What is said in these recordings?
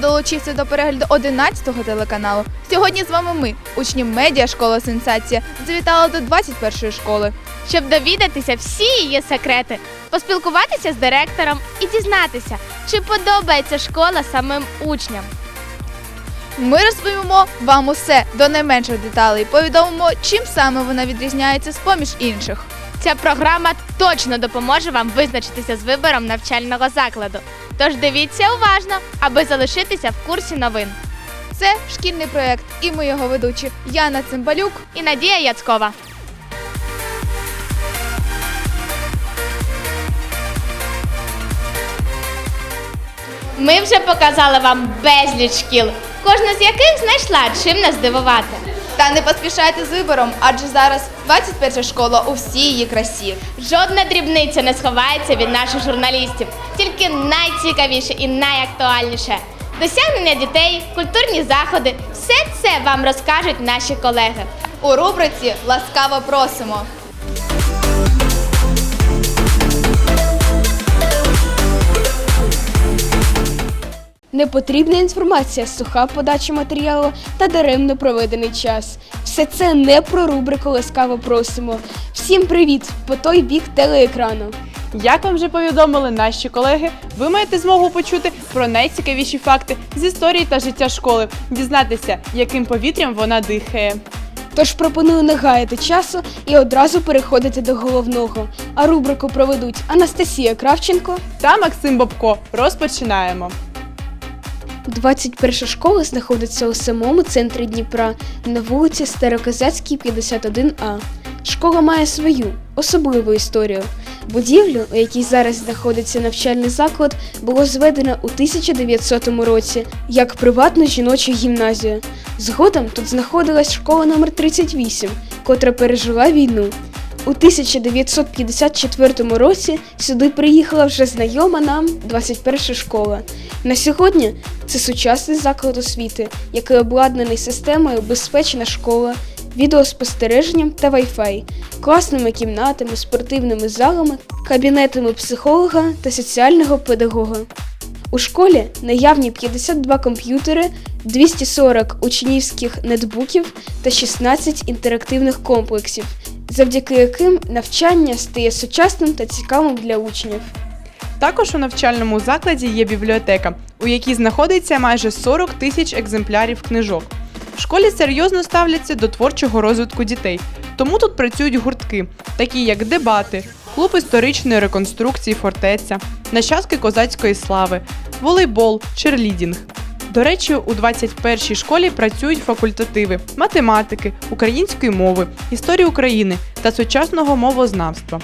долучився до перегляду 11-го телеканалу. Сьогодні з вами ми, учні медіа школа Сенсація, завітали до 21-ї школи. щоб довідатися всі її секрети, поспілкуватися з директором і дізнатися, чи подобається школа самим учням. Ми розповімо вам усе до найменших деталей. Повідомимо, чим саме вона відрізняється з поміж інших. Ця програма точно допоможе вам визначитися з вибором навчального закладу. Тож дивіться уважно, аби залишитися в курсі новин. Це шкільний проєкт, і ми його ведучі Яна Цимбалюк. І Надія Яцкова. Ми вже показали вам безліч шкіл, кожна з яких знайшла чим нас здивувати. Та не поспішайте з вибором, адже зараз 21 школа у всій її красі. Жодна дрібниця не сховається від наших журналістів, тільки найцікавіше і найактуальніше. Досягнення дітей, культурні заходи все це вам розкажуть наші колеги. У рубриці ласкаво просимо. Непотрібна інформація, суха подача матеріалу та даремно проведений час. Все це не про рубрику Ласкаво просимо. Всім привіт! По той бік телеекрану. Як вам вже повідомили наші колеги, ви маєте змогу почути про найцікавіші факти з історії та життя школи, дізнатися, яким повітрям вона дихає. Тож пропоную не гаяти часу і одразу переходити до головного. А рубрику проведуть Анастасія Кравченко. Та Максим Бобко. Розпочинаємо. 21 школа знаходиться у самому центрі Дніпра на вулиці Староказацькій, 51А. Школа має свою особливу історію. Будівлю, у якій зараз знаходиться навчальний заклад, було зведено у 1900 році як приватну жіночу гімназію. Згодом тут знаходилась школа номер 38, котра пережила війну. У 1954 році сюди приїхала вже знайома нам 21 школа. На сьогодні це сучасний заклад освіти, який обладнаний системою безпечна школа, відеоспостереженням та Wi-Fi, класними кімнатами, спортивними залами, кабінетами психолога та соціального педагога. У школі наявні 52 комп'ютери, 240 учнівських нетбуків та 16 інтерактивних комплексів, завдяки яким навчання стає сучасним та цікавим для учнів. Також у навчальному закладі є бібліотека, у якій знаходиться майже 40 тисяч екземплярів книжок. В школі серйозно ставляться до творчого розвитку дітей, тому тут працюють гуртки, такі як дебати, клуб історичної реконструкції фортеця, нащадки козацької слави, волейбол, черлідінг. До речі, у 21-й школі працюють факультативи математики, української мови, історії України та сучасного мовознавства.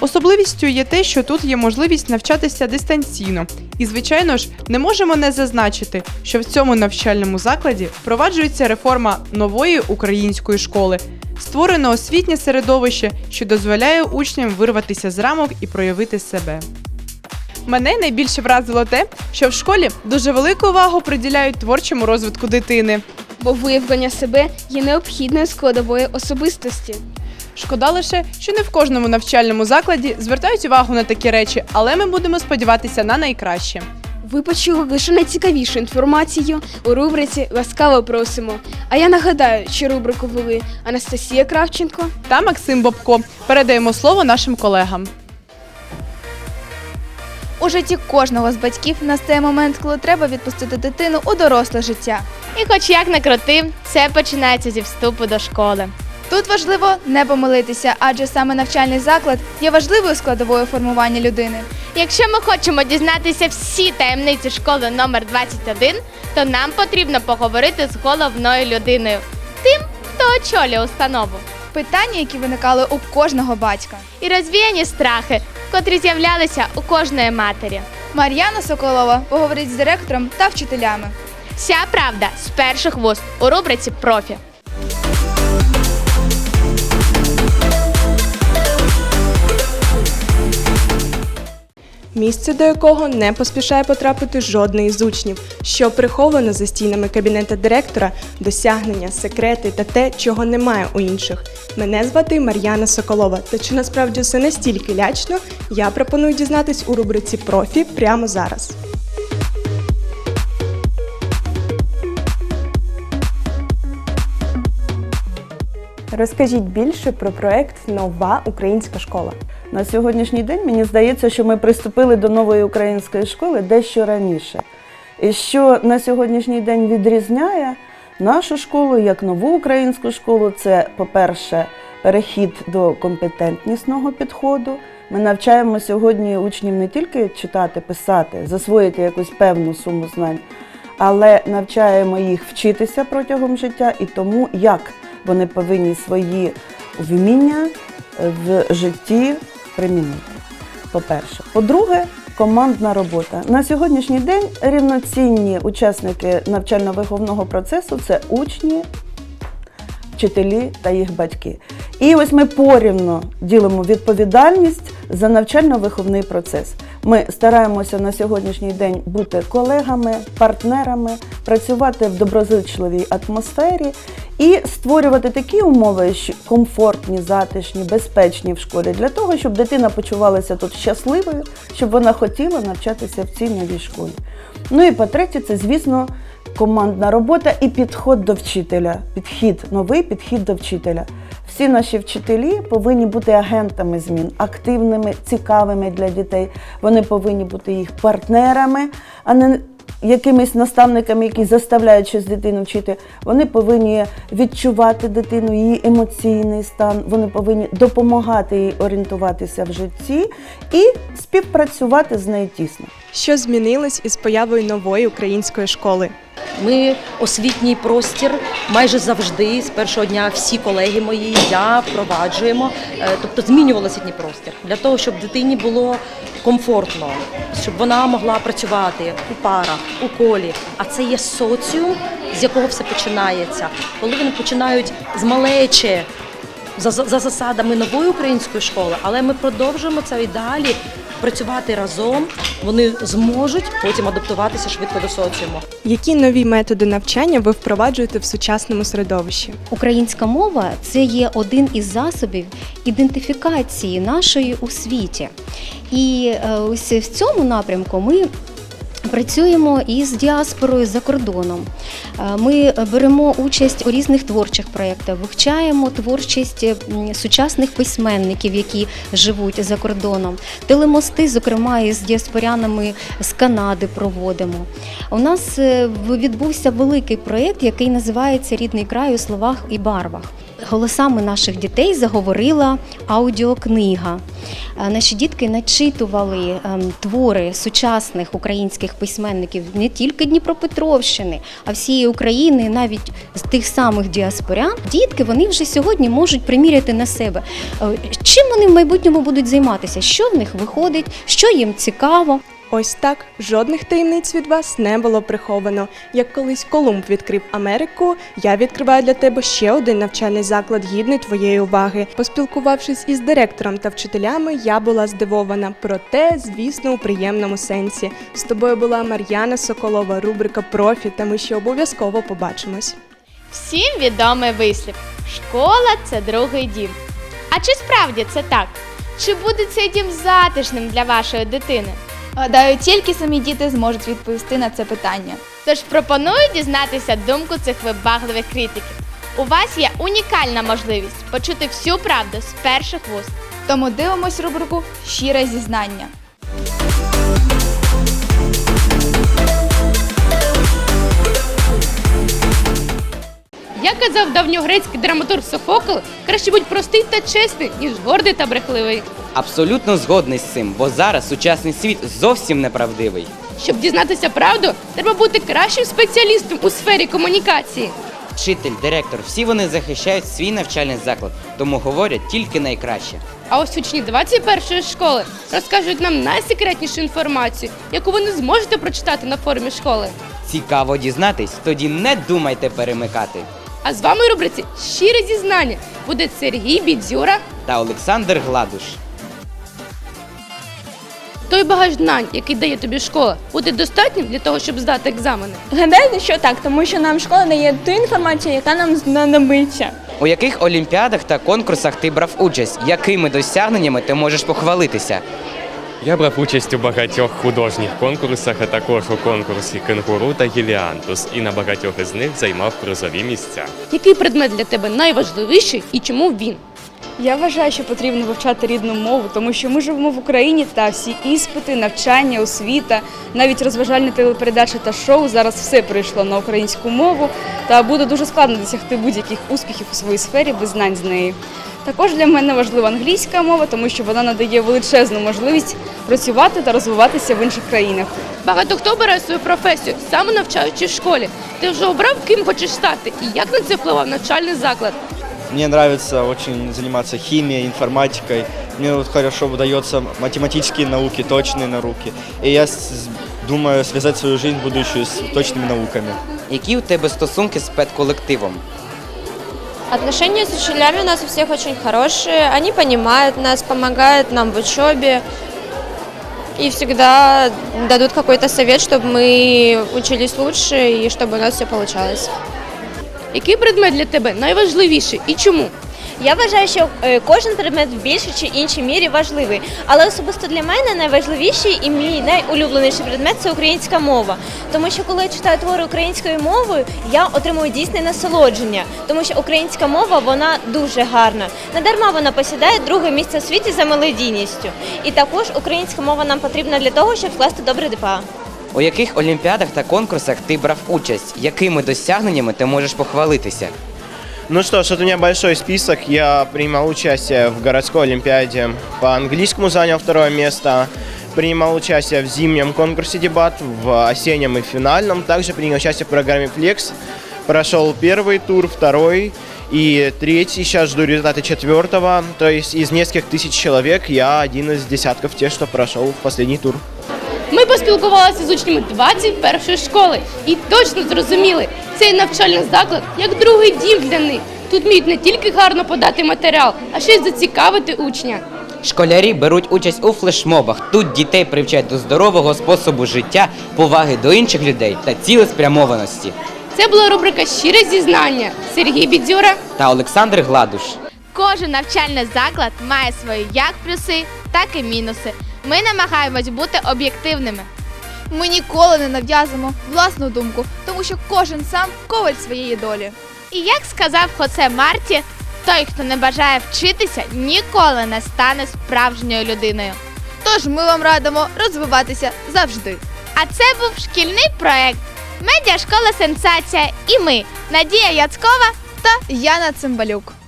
Особливістю є те, що тут є можливість навчатися дистанційно. І, звичайно ж, не можемо не зазначити, що в цьому навчальному закладі впроваджується реформа нової української школи. Створено освітнє середовище, що дозволяє учням вирватися з рамок і проявити себе. Мене найбільше вразило те, що в школі дуже велику увагу приділяють творчому розвитку дитини. Бо виявлення себе є необхідною складовою особистості. Шкода лише, що не в кожному навчальному закладі звертають увагу на такі речі, але ми будемо сподіватися на найкраще. Ви почули лише найцікавішу інформацію у рубриці Ласкаво просимо. А я нагадаю, що рубрику вели Анастасія Кравченко. Та Максим Бобко. Передаємо слово нашим колегам. У житті кожного з батьків настає момент, коли треба відпустити дитину у доросле життя. І хоч як не крути, це починається зі вступу до школи. Тут важливо не помилитися, адже саме навчальний заклад є важливою складовою формування людини. Якщо ми хочемо дізнатися всі таємниці школи номер 21, то нам потрібно поговорити з головною людиною, тим, хто очолює установу. Питання, які виникали у кожного батька. І розвіяні страхи, котрі з'являлися у кожної матері. Мар'яна Соколова поговорить з директором та вчителями. Вся правда з перших вуст у рубриці Профі. місце до якого не поспішає потрапити жодний з учнів, що приховано за стінами кабінета директора, досягнення, секрети та те, чого немає у інших. Мене звати Мар'яна Соколова. Та чи насправді все настільки лячно? Я пропоную дізнатись у рубриці профі прямо зараз. Розкажіть більше про проект Нова українська школа. На сьогоднішній день мені здається, що ми приступили до нової української школи дещо раніше. І що на сьогоднішній день відрізняє нашу школу як нову українську школу, це, по-перше, перехід до компетентнісного підходу. Ми навчаємо сьогодні учнів не тільки читати, писати, засвоїти якусь певну суму знань, але навчаємо їх вчитися протягом життя і тому, як вони повинні свої вміння в житті примінити. По-перше. По-друге, командна робота. На сьогоднішній день рівноцінні учасники навчально-виховного процесу це учні, вчителі та їх батьки. І ось ми порівно ділимо відповідальність за навчально-виховний процес. Ми стараємося на сьогоднішній день бути колегами, партнерами, працювати в доброзичливій атмосфері і створювати такі умови, що комфортні, затишні, безпечні в школі, для того, щоб дитина почувалася тут щасливою, щоб вона хотіла навчатися в цій новій школі. Ну і по-третє, це, звісно, командна робота і підход до вчителя. Підхід, новий підхід до вчителя. Всі наші вчителі повинні бути агентами змін, активними, цікавими для дітей. Вони повинні бути їх партнерами, а не якимись наставниками, які заставляють щось дитину вчити. Вони повинні відчувати дитину, її емоційний стан. Вони повинні допомагати їй орієнтуватися в житті і співпрацювати з нею тісно. Що змінилось із появою нової української школи? Ми освітній простір майже завжди з першого дня всі колеги мої, я впроваджуємо, е, тобто змінювали освітній простір для того, щоб дитині було комфортно, щоб вона могла працювати у парах, у колі. А це є соціум, з якого все починається. Коли вони починають з малечі, за, за засадами нової української школи, але ми продовжуємо це і далі працювати разом. Вони зможуть потім адаптуватися швидко до соціуму. Які нові методи навчання ви впроваджуєте в сучасному середовищі? Українська мова це є один із засобів ідентифікації нашої у світі. І е, ось в цьому напрямку ми. Працюємо із діаспорою за кордоном. Е, Ми беремо участь у різних творчих проєктах, вивчаємо творчість сучасних письменників, які живуть за кордоном. Телемости, зокрема, із діаспорянами з Канади проводимо. У нас е, відбувся великий проєкт, який називається Рідний край у словах і барвах. Голосами наших дітей заговорила аудіокнига. Е, Наші дітки начитували ем, твори сучасних українських письменників не тільки Дніпропетровщини, а всієї України, навіть з тих самих діаспорян. Дітки вони вже сьогодні можуть приміряти на себе. Е, Чим вони в майбутньому будуть займатися? Що в них виходить, що їм цікаво. Ось так жодних таємниць від вас не було приховано. Як колись Колумб відкрив Америку, я відкриваю для тебе ще один навчальний заклад гідний твоєї уваги. Поспілкувавшись із директором та вчителями, я була здивована. Проте, звісно, у приємному сенсі. З тобою була Мар'яна Соколова, рубрика Профі, та ми ще обов'язково побачимось. Всім відомий вислів: школа це другий дім. А чи справді це так? Чи буде цей дім затишним для вашої дитини? Гадаю, тільки самі діти зможуть відповісти на це питання. Тож пропоную дізнатися думку цих вибагливих критиків. У вас є унікальна можливість почути всю правду з перших вуст. Тому дивимось рубрику Щире зізнання. Як казав давньогрецький драматург Софокл, краще будь простий та чесний, ніж гордий та брехливий. Абсолютно згодний з цим, бо зараз сучасний світ зовсім неправдивий. Щоб дізнатися правду, треба бути кращим спеціалістом у сфері комунікації. Вчитель, директор, всі вони захищають свій навчальний заклад, тому говорять тільки найкраще. А ось учні 21-ї школи розкажуть нам найсекретнішу інформацію, яку ви не зможете прочитати на форумі школи. Цікаво дізнатись, тоді не думайте перемикати. А з вами у рубриці Щире зізнання буде Сергій Бідзюра. Та Олександр Гладуш. Той багаж знань, який дає тобі школа, буде достатнім для того, щоб здати екзамени. Гадаю, що так, тому що нам школа дає ту інформацію, яка нам знадобиться. У яких олімпіадах та конкурсах ти брав участь? Якими досягненнями ти можеш похвалитися? Я брав участь у багатьох художніх конкурсах, а також у конкурсі Кенгуру та Гіліантус, і на багатьох із них займав призові місця. Який предмет для тебе найважливіший і чому він? Я вважаю, що потрібно вивчати рідну мову, тому що ми живемо в Україні та всі іспити, навчання, освіта, навіть розважальні телепередачі та шоу зараз все прийшло на українську мову, та буде дуже складно досягти будь-яких успіхів у своїй сфері без знань з неї. Також для мене важлива англійська мова, тому що вона надає величезну можливість працювати та розвиватися в інших країнах. Багато хто бере свою професію, саме навчаючись в школі. Ти вже обрав, ким хочеш стати, і як на це впливав навчальний заклад? Мне нравится очень заниматься химией, информатикой. Мне вот хорошо удается математические науки, точные науки. И я с- думаю связать свою жизнь будущую с точными науками. Які у тебе стосунки з педколективом? Отношения с учителями у нас у всех очень хорошие. Они понимают нас, помогают нам в учебе. И всегда дадут какой-то совет, чтобы мы учились лучше и чтобы у нас все получалось. Який предмет для тебе найважливіший і чому? Я вважаю, що е, кожен предмет в більшій чи іншій мірі важливий. Але особисто для мене найважливіший і мій найулюбленіший предмет це українська мова. Тому що коли я читаю твори українською мовою, я отримую дійсне насолодження, тому що українська мова вона дуже гарна. Недарма вона посідає друге місце в світі за мелодійністю. І також українська мова нам потрібна для того, щоб скласти добре ДПА. У яких олімпіадах та конкурсах ти брав участь? Якими досягненнями ти можеш похвалитися? Ну что ж, вот у меня большой список. Я принимал участие в городской олимпиаде. По английскому занял второе место. Принимал участие в зимнем конкурсе дебат, в осеннем и финальном. Также принял участие в программе Flex. Прошел первый тур, второй и третий. Сейчас жду результаты четвертого. То есть из нескольких тысяч человек я один из десятков тех, что прошел в последний тур. Ми поспілкувалися з учнями 21-ї школи і точно зрозуміли, цей навчальний заклад як другий дім для них. Тут вміють не тільки гарно подати матеріал, а ще й зацікавити учня. Школярі беруть участь у флешмобах. Тут дітей привчають до здорового способу життя, поваги до інших людей та цілеспрямованості. Це була рубрика Щире зізнання. Сергій Бідзюра. Та Олександр Гладуш. Кожен навчальний заклад має свої як плюси, так і мінуси. Ми намагаємось бути об'єктивними. Ми ніколи не нав'язуємо власну думку, тому що кожен сам коваль своєї долі. І як сказав Хосе Марті, той, хто не бажає вчитися, ніколи не стане справжньою людиною. Тож ми вам радимо розвиватися завжди. А це був шкільний проект Медіашкола Сенсація і ми, Надія Яцкова Та Яна Цимбалюк.